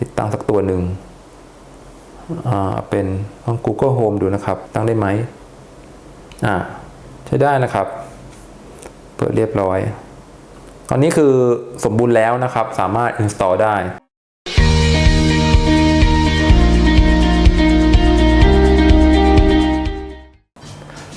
ติดตั้งสักตัวหนึ่งเป็นลอง Google Home ดูนะครับ ตั้งได้ไหมอ่าใช้ได้นะครับ เปิดเรียบร้อย ตอนนี้คือสมบูรณ์แล้วนะครับ สามารถ install ได้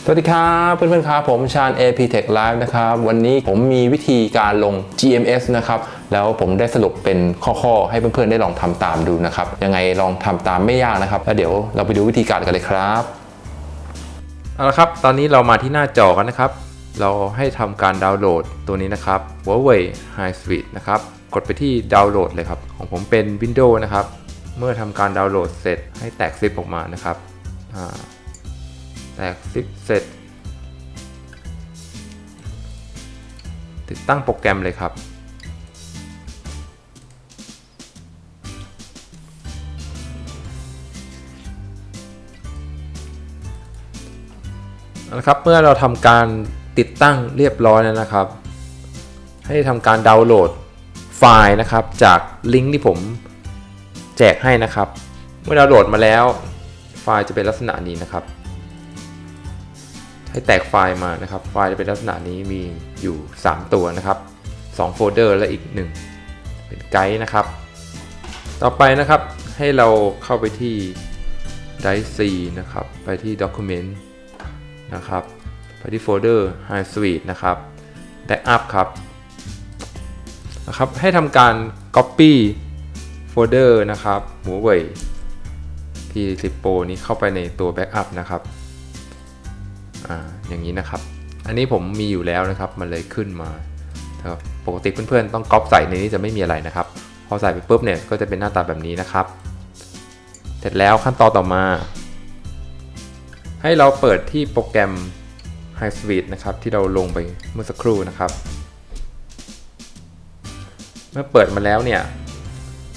สวัสดีครับเพื่อนๆครับผมชาญ AP Tech Live นะครับ วันนี้ผมมีวิธีการลง GMS นะครับ แล้วผมได้สรุปเป็นข้อๆ ให้เพื่อนๆ ได้ลองทำตามดูนะครับ ยังไงลองทำตามไม่ยากนะครับ แล้วเดี๋ยวเราไปดูวิธีการกันเลยครับ เอาละครับ ตอนนี้เรามาที่หน้าจอกันนะครับ เราให้ทำการดาวน์โหลดตัวนี้นะครับ Huawei High Speed นะครับ กดไปที่ดาวน์โหลดเลยครับ ของผมเป็น Windows นะครับ เมื่อทำการดาวน์โหลดเสร็จให้แตกซิปออกมานะครับแตกซิปเสร็จ ติดตั้งโปรแกรมเลยครับ นะครับเมื่อเราทำการติดตั้งเรียบร้อยแล้วนะครับ ให้ทำการดาวน์โหลดไฟล์นะครับ จากลิงก์ที่ผมแจกให้นะครับ เมื่อดาวน์โหลดมาแล้ว ไฟล์จะเป็นลักษณะนี้นะครับ ให้แตกไฟล์มานะครับ ไฟล์จะเป็นลักษณะนี้มีอยู่ 3 ตัวนะครับ2โฟลเดอร์และอีก 1 เป็นไกด์นะครับ ต่อไปนะครับให้เราเข้าไปที่ Drive C นะครับ ไปที่ Document นะครับไปที่โฟลเดอร์ High Suite นะครับ Backup ครับนะครับให้ทำการ Copy โฟลเดอร์นะครับ Huawei P10 Pro นี้เข้าไปในตัว Backup นะครับอ่าอย่างนี้นะครับ อันนี้ผมมีอยู่แล้วนะครับ มันเลยขึ้นมานะครับปกติเพื่อนๆต้องก๊อปใส่ในนี้จะไม่มีอะไรนะครับ พอใส่ไปปุ๊บเนี่ยก็จะเป็นหน้าตาแบบนี้นะครับ เสร็จแล้วขั้นตอนต่อมา ให้เราเปิดที่โปรแกรม High Speed นะครับ ที่เราลงไปเมื่อสักครู่นะครับ เมื่อเปิดมาแล้วเนี่ย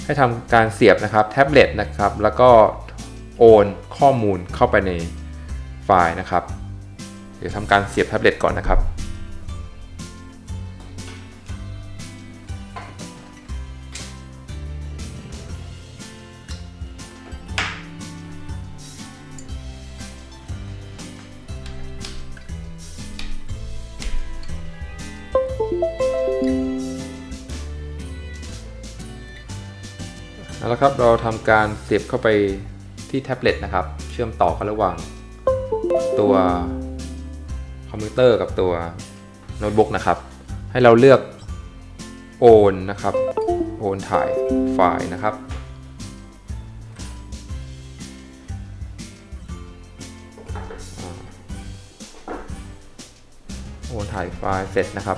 ให้ทำการเสียบนะครับแท็บเล็ตนะครับ แล้วก็โอนข้อมูลเข้าไปในไฟล์นะครับ เดี๋ยวทำการเสียบแท็บเล็ตก่อนนะครับ เอาละครับเราทำการเสียบเข้าไปที่แท็บเล็ตนะครับ เชื่อมต่อกันระหว่าง ตัวคอมพิวเตอร์กับตัวโน้ตบุ๊กนะครับ ให้เราเลือกโอนนะครับ โอนถ่ายไฟล์นะครับ โอนถ่ายไฟล์เสร็จนะครับ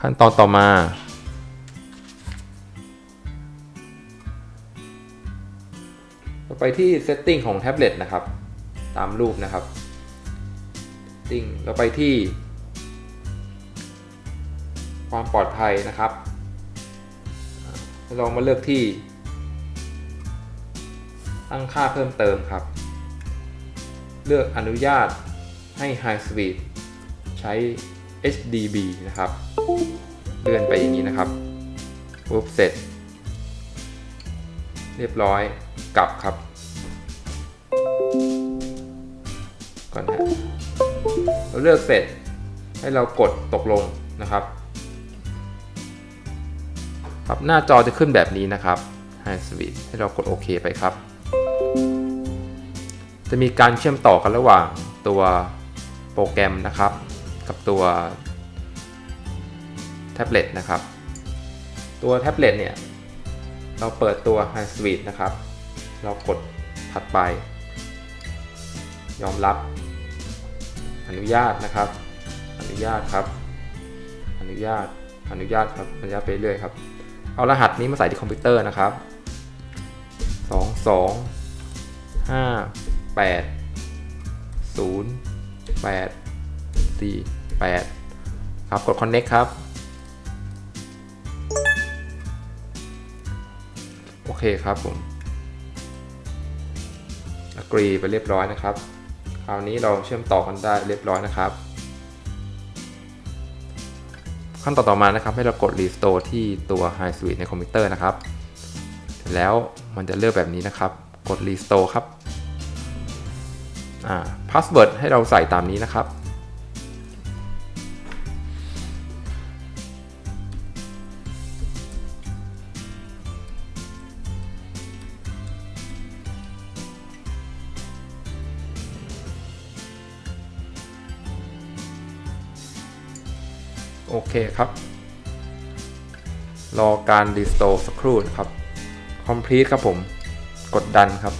ขั้นตอนต่อมา ไปที่ setting ของแท็บเล็ตนะครับ ตามรูปนะครับ setting เราไปที่ ความปลอดภัยนะครับอ่าให้ลองมาเลือกที่ ตั้งค่าเพิ่มเติมครับ เลือกอนุญาตให้ High Speed ใช้ HDB นะครับ เลื่อนไปอย่างนี้นะครับปุ๊บเสร็จ เรียบร้อยกลับครับ ก่อนนะเราเลือกเสร็จให้เรากดตกลงนะครับ ครับหน้าจอจะขึ้นแบบนี้นะครับ High Speed ให้เรากดโอเคไปครับ จะมีการเชื่อมต่อกันระหว่างตัวโปรแกรมนะครับ กับตัวแท็บเล็ตนะครับ ตัวแท็บเล็ตเนี่ย เราเปิดตัว High Suite นะครับ เรากดถัดไป ยอมรับ อนุญาตนะครับ อนุญาตครับ อนุญาต อนุญาตครับ อนุญาตไปเรื่อยครับ เอารหัสนี้มาใส่ที่คอมพิวเตอร์นะครับ 2 2 5 8 0 8 4 8 ครับ กด connect ครับ โอเคครับผม agree ไปเรียบร้อยนะครับ ราวนี้เราเชื่อมต่อกันได้เรียบร้อยนะครับ ขั้นตอนต่อมานะครับ ให้เรากด restore ที่ตัว High switch ในคอมพิวเตอร์นะครับ แล้วมันจะเลือกแบบนี้นะครับ กด Restore ครับ อ่า Password ให้เราใส่ตามนี้นะครับ โอเคครับ รอการ restore สักครู่นะครับ complete ครับผม กดดันครับ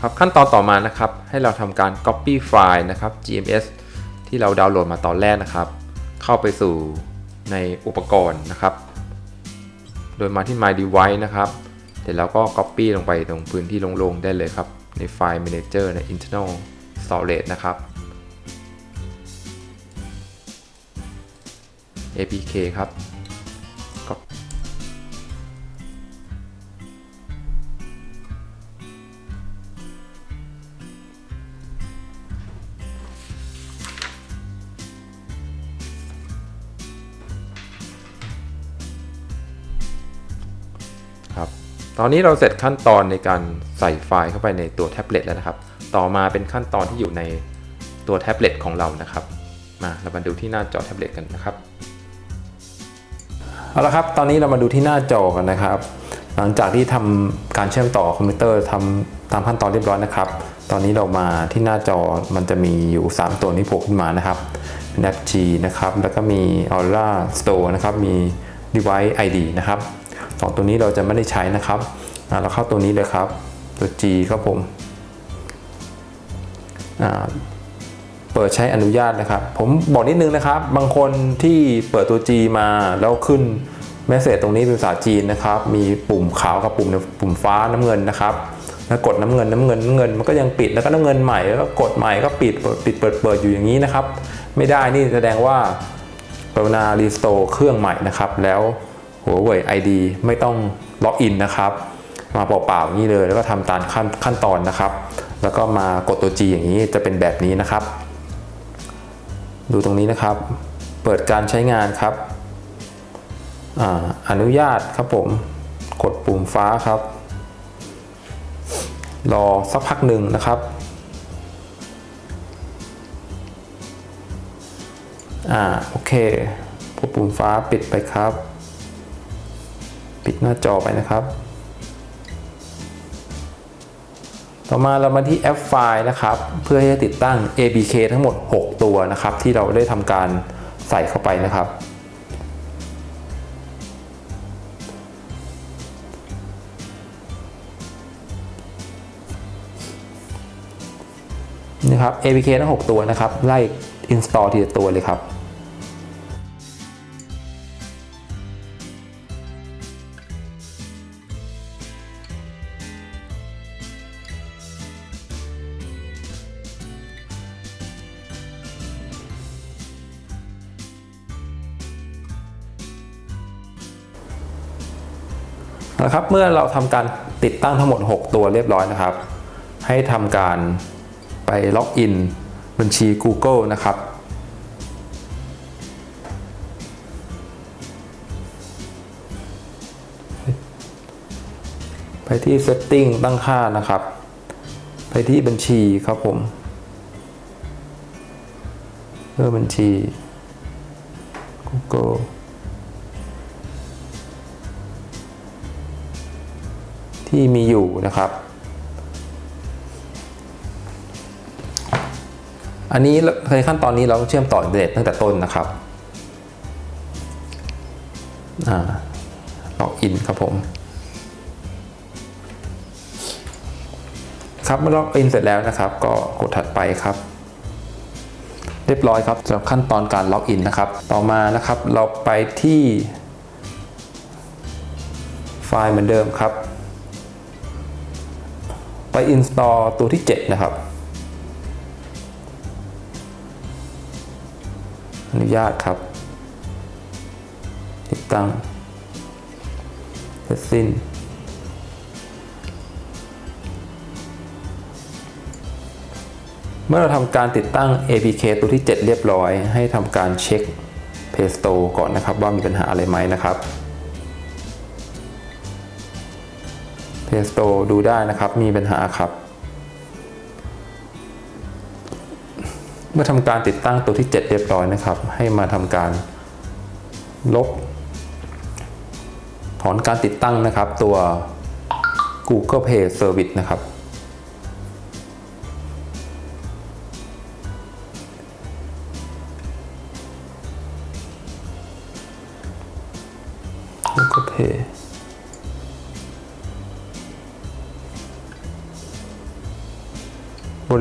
ครับขั้นตอนต่อมานะครับ ให้เราทำการ copy ไฟล์นะครับ GMS ที่เราดาวน์โหลดมาตอนแรกนะครับ เข้าไปสู่ในอุปกรณ์นะครับ โดยมาที่ My Device นะครับเสร็จแล้วก็ copy ลงไปตรงพื้นที่โล่งๆได้เลยครับ ในไฟล์ Manager ใน Internal Storage นะครับ APK ครับก็ครับตอนนี้เราเสร็จขั้นตอนในการใส่ไฟล์เข้าไปในตัวแท็บเล็ตแล้วนะครับ ต่อมาเป็นขั้นตอนที่อยู่ในตัวแท็บเล็ตของเรานะครับ มาเรามาดูที่หน้าจอแท็บเล็ตกันนะครับ เอาละครับ ตอนนี้เรามาดูที่หน้าจอกันนะครับ หลังจากที่ทำการเชื่อมต่อคอมพิวเตอร์ทำตามขั้นตอนเรียบร้อยนะครับ ตอนนี้เรามาที่หน้าจอมันจะมีอยู่ 3 ตัวนี้โผล่ขึ้นมานะครับเป็น App G นะครับ แล้วก็มี Aura Store นะครับ มี Device ID นะครับสองตัวนี้เราจะไม่ได้ใช้นะครับเราเข้าตัวนี้เลยครับ ตัว G ครับผมอ่า เปิดใช้อนุญาตนะครับ ผมบอกนิดนึงนะครับ บางคนที่เปิดตัว G มา แล้วขึ้นเมสเซจตรงนี้เป็นภาษาจีนนะครับ มีปุ่มขาวกับปุ่มปุ่มฟ้าน้ำเงินนะครับ แล้วกดน้ำเงินน้ำเงินน้ำเงินมันก็ยังปิดแล้วก็น้ำเงินใหม่แล้วก็กดใหม่ก็ปิดปิดเปิดเปิดอยู่อย่างนี้นะครับ ไม่ได้นี่แสดงว่ากรุณารีสโตร์เครื่องใหม่นะครับ แล้วหัวเว่ย ID ไม่ต้องล็อกอินนะครับ มาเปล่าๆอย่างนี้เลยแล้วก็ทำตามขั้นขั้นตอนนะครับ แล้วก็มากดตัว G อย่างนี้จะเป็นแบบนี้นะครับ ดูตรงนี้นะครับ เปิดการใช้งานครับออนุญาตครับผม กดปุ่มฟ้าครับ รอสักพักหนึ่งนะครับอ่าโอเคกดปุ่มฟ้าปิดไปครับ ปิดหน้าจอไปนะครับ ต่อมาเรามาที่แอปไฟล์นะครับ เพื่อให้ติดตั้ง ABK ทั้งหมด 6 ตัวนะครับ ที่เราได้ทำการใส่เข้าไปนะครับ นี่ครับ ABK ทั้ง 6 ตัวนะครับ ไล่ install ทีละตัวเลยครับ นะครับ เมื่อเราทำการติดตั้งทั้งหมด 6 ตัวเรียบร้อยนะครับ ให้ทำการไปล็อกอินบัญชี Google นะครับไปที่ Setting ตั้งค่านะครับ ไปที่บัญชีครับผมเพื่อบัญชี Google ที่มีอยู่นะครับ อันนี้ในขั้นตอนนี้เราต้องเชื่อมต่ออินเทอร์เน็ตตั้งแต่ต้นนะครับล็อกอินครับผม ครับเมื่อล็อกอินเสร็จแล้วนะครับ ก็กดถัดไปครับเรียบร้อยครับสำหรับขั้นตอนการล็อกอินนะครับ ต่อมานะครับเราไปที่ไฟล์เหมือนเดิมครับ ไป install ตัวที่ 7 นะครับ อนุญาตครับ ติดตั้งเสร็จสิ้น เมื่อเราทำการติดตั้ง APK ตัวที่ 7 เรียบร้อย ให้ทำการเช็ค Play Store ก่อนนะครับ ว่ามีปัญหาอะไรไหมนะครับ Play Store ดูได้นะครับ มีปัญหาครับ เมื่อทำการติดตั้งตัวที่ 7 เรียบร้อยนะครับ ให้มาทำการลบ ถอนการติดตั้งนะครับตัว Google Play Service นะครับ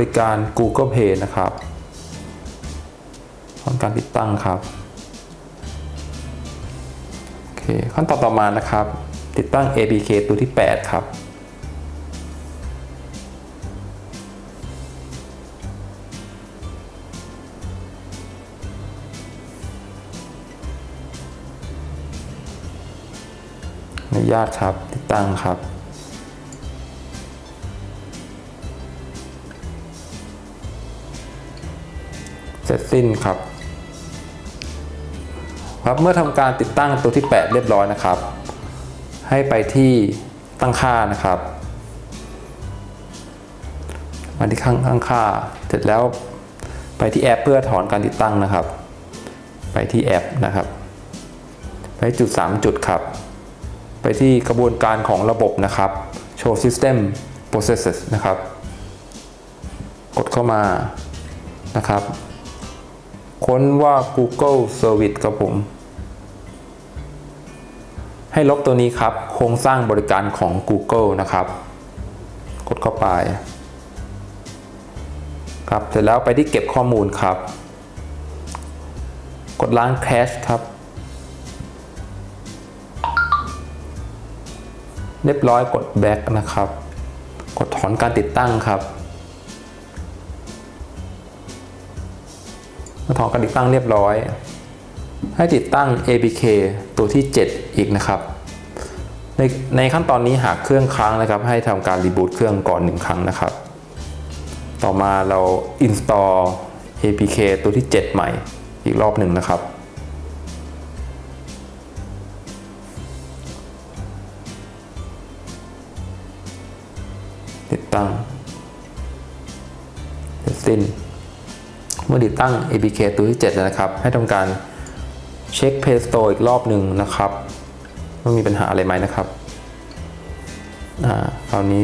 ริการ Google Pay นะครับทำการติดตั้งครับโอเคขั้นตอนต่อมานะครับ ติดตั้ง APK ตัวที่ 8 ครับอนุญาตครับ ติดตั้งครับ เสร็จสิ้นครับครับเมื่อทำการติดตั้งตัวที่ 8 เรียบร้อยนะครับ ให้ไปที่ตั้งค่านะครับมาที่ข้างข้างค่า เสร็จแล้วไปที่แอป เพื่อถอนการติดตั้งนะครับ ไปที่แอปนะครับ ไปจุด 3 จุดครับ ไปที่กระบวนการของระบบนะครับ show system processes นะครับ กดเข้ามานะครับ ค้นว่า Google Service ครับผม ให้ลบตัวนี้ครับ โครงสร้างบริการของ Google นะครับ กดเข้าไป ครับ เสร็จแล้วไปที่เก็บข้อมูลครับ กดล้าง Cache ครับ เรียบร้อยกด back นะครับ กดถอนการติดตั้งครับ มื่อถอนการติดตั้งเรียบร้อย ให้ติดตั้ง APK ตัวที่ 7 อีกนะครับ ในในขั้นตอนนี้หากเครื่องค้างนะครับ ให้ทำการรีบูตเครื่องก่อน 1 ครั้งนะครับ ต่อมาเรา install APK ตัวที่ 7 ใหม่อีกรอบหนึ่งนะครับติดตั้งเสร็จสิ้น เมื่อติดตั้ง APK ตัวที่7แล้วนะครับ ให้ทำการเช็ค Play Store อีกรอบหนึ่งนะครับว่ามีปัญหาอะไรไหมนะครับอ่าคราวนี้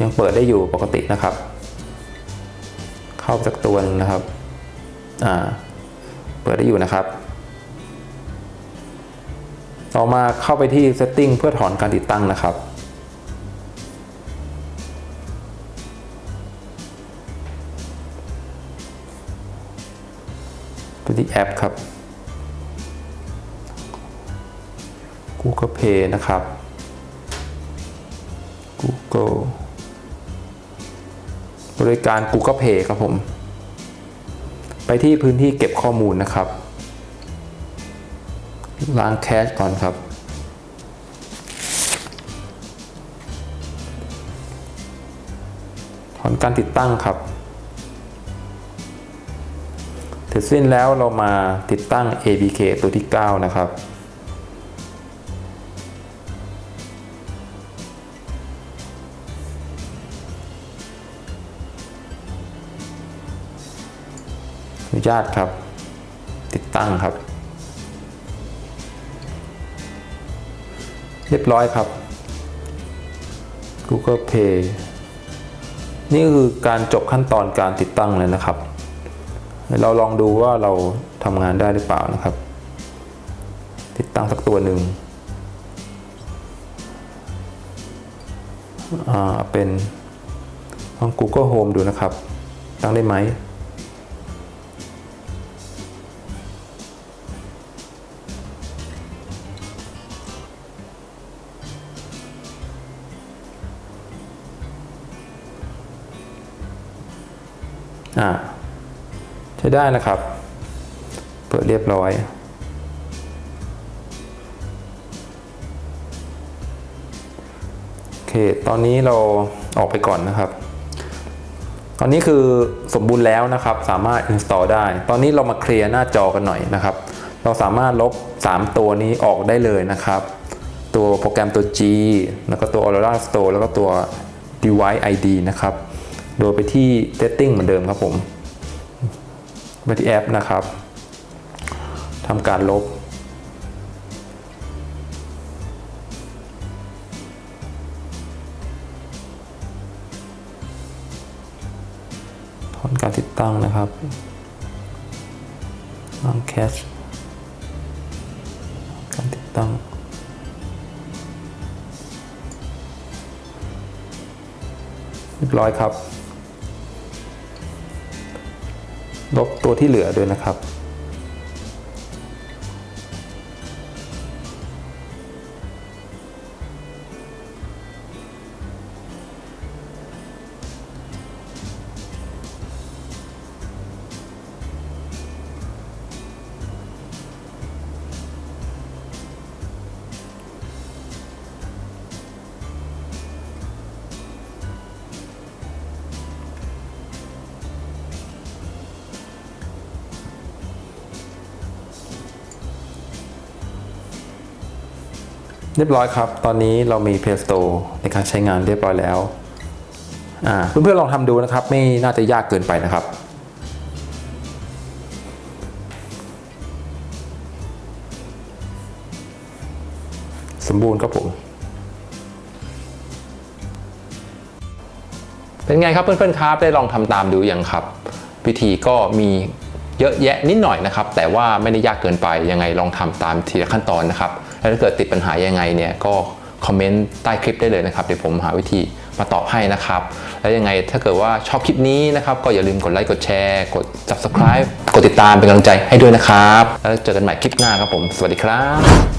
ยังเปิดได้อยู่ปกตินะครับ เข้าจากตัวนึงนะครับอ่าเปิดได้อยู่นะครับ ต่อมาเข้าไปที่ Setting เพื่อถอนการติดตั้งนะครับ ที่แอปครับ Google Play นะครับ Google บริการ Google Pay ครับผม ไปที่พื้นที่เก็บข้อมูลนะครับล้างแคชก่อนครับ ถอนการติดตั้งครับ ร็จสิ้นแล้วเรามาติดตั้ง ABK ตัวที่ 9 นะครับ อนุญาตครับ ติดตั้งครับ เรียบร้อยครับ Google Play นี่คือการจบขั้นตอนการติดตั้งเลยนะครับ เราลองดูว่าเราทำงานได้หรือเปล่านะครับ ติดตั้งสักตัวหนึ่งอ่าเป็นลอง Google Home ดูนะครับ ตั้งได้ไหมอ่า ใช้ได้นะครับ เปิดเรียบร้อย โอเค ตอนนี้เราออกไปก่อนนะครับ ตอนนี้คือสมบูรณ์แล้วนะครับ สามารถ install ได้ ตอนนี้เรามาเคลียร์หน้าจอกันหน่อยนะครับ เราสามารถลบ 3 ตัวนี้ออกได้เลยนะครับ ตัวโปรแกรมตัว G แล้วก็ตัว Aurora Store แล้วก็ตัว Device ID นะครับ โดยไปที่ Setting เหมือนเดิมครับผม ไปที่แอปนะครับทำการลบ ถอนการติดตั้งนะครับวางแคชการติดตั้งเรียบร้อยครับ ลบตัวที่เหลือด้วยนะครับ เรียบร้อยครับ ตอนนี้เรามี Play Store ในการใช้งานเรียบร้อยแล้วอ่าเพื่อนๆลองทำดูนะครับ ไม่น่าจะยากเกินไปนะครับสมบูรณ์ครับผม เป็นไงครับเพื่อนๆครับ ได้ลองทำตามดูยังครับ วิธีก็มีเยอะแยะนิดหน่อยนะครับ แต่ว่าไม่ได้ยากเกินไปยังไงลองทำตามทีละขั้นตอนนะครับ แล้วถ้าเกิดติดปัญหายังไงเนี่ยก็คอมเมนต์ใต้คลิปได้เลยนะครับ เดี๋ยวผมหาวิธีมาตอบให้นะครับ แล้วยังไงถ้าเกิดว่าชอบคลิปนี้นะครับ ก็อย่าลืมกดไลค์กดแชร์กด subscribe กดติดตามเป็นกำลังใจให้ด้วยนะครับ แล้วเจอกันใหม่คลิปหน้าครับผม สวัสดีครับ